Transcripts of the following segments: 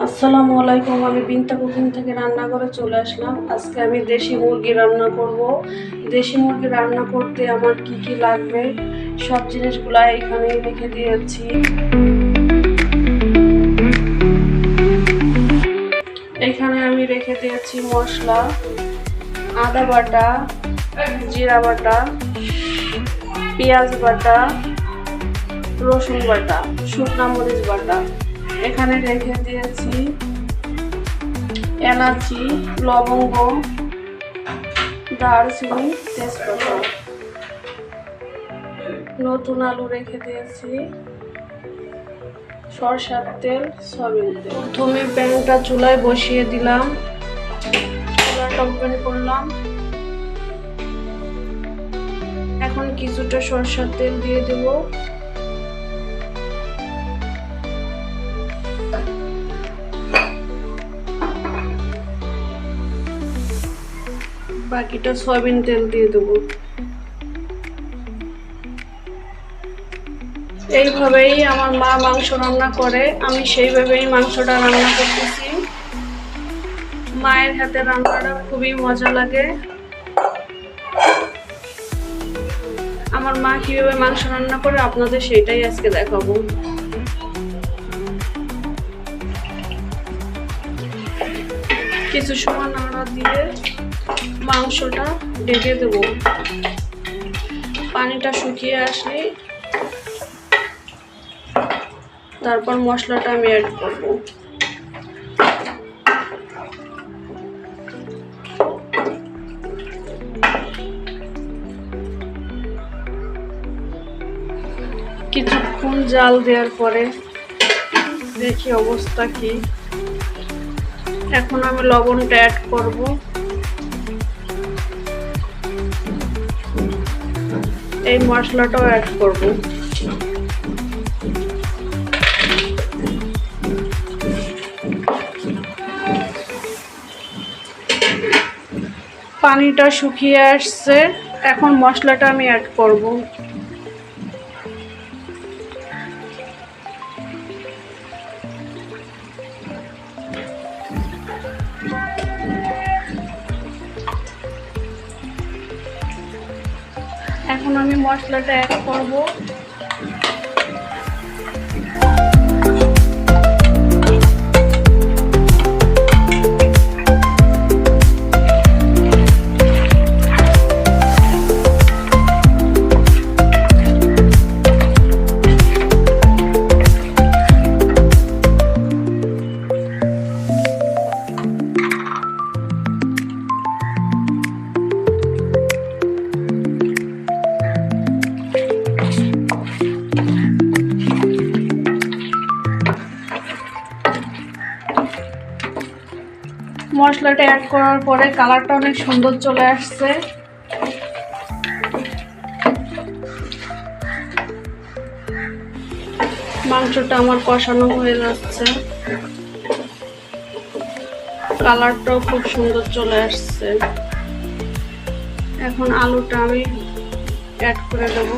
আসসালামু আলাইকুম, আমি বিনতা কুকিং থেকে রান্না করে চলে আসলাম। আজকে আমি দেশি মুরগি রান্না করব। দেশি মুরগি রান্না করতে আমার কি কি লাগবে, সব জিনিসগুলো এখানে রেখে দিয়েছি। এখানে আমি রেখে দিয়েছি মশলা, আদা বাটা, জিরা বাটা, পেঁয়াজ বাটা, রসুন বাটা, শুকনা মরিচ বাটা। এখানে রেখে দিয়েছি এলাচি, লবঙ্গ, দারচিনি, তেজপাতা। নতুন আলু রেখে দিয়েছি। সরষার তেল, সয়াবিন তেল। প্রথমে প্যানটা চুলায় বসিয়ে দিলাম। চুলাটা ওপেন করলাম। এখন কিছুটা সরষার তেল দিয়ে দেবো। বাকিটা সয়াবিন তেল দিয়ে দেবো। এইভাবেই আমার মা মাংস রান্না করে, আমি সেইভাবেই মাংসটা রান্না করতেছি। মায়ের হাতে রান্নাটা খুবই মজা লাগে। আমার মা কীভাবে মাংস রান্না করে, আপনাদের সেটাই আজকে দেখাবো। কিছু সময় নাড়া দিয়ে মাংসটা ঢেকে দেবো। পানিটা শুকিয়ে আসলে তারপর মশলাটা আমি অ্যাড করব। কিছুক্ষণ জাল দেওয়ার পরে দেখি অবস্থা কি। এখন আমি লবণটা অ্যাড করব। এই মশলাটাও অ্যাড করব। পানিটা শুকিয়ে আসছে। এখন মশলাটা আমি অ্যাড করব। এখন আমি মশলাটা অ্যাড করব। মশলাটা অ্যাড করার পরে কালারটা অনেক সুন্দর চলে আসছে। মাংসটা আমার কষানো হয়ে যাচ্ছে। কালারটাও খুব সুন্দর চলে আসছে। এখন আলুটা আমি অ্যাড করে দেবো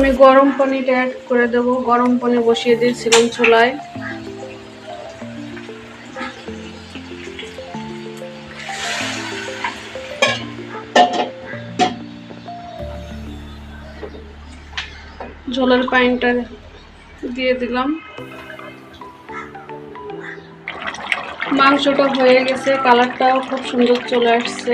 আমি গরম পানিটা অ্যাড করে দেব। গরম পানি বসিয়ে দিয়েছিলাম চুলায়। জলের পানিটা দিয়ে দিলাম। মাংসটা হয়ে গেছে কালারটাও খুব সুন্দর চলে আসছে।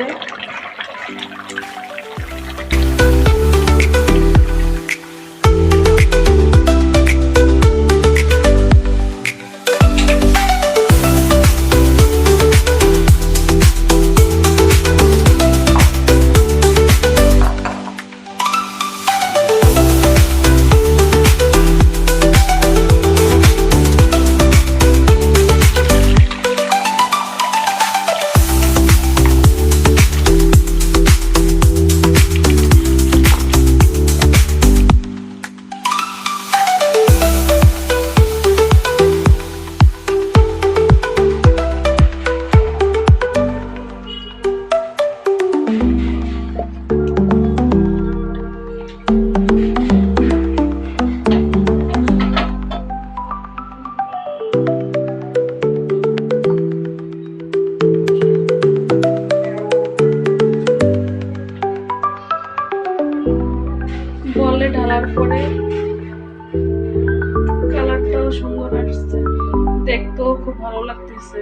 সুন্দর আসছে। দেখতেও খুব ভালো লাগতেছে।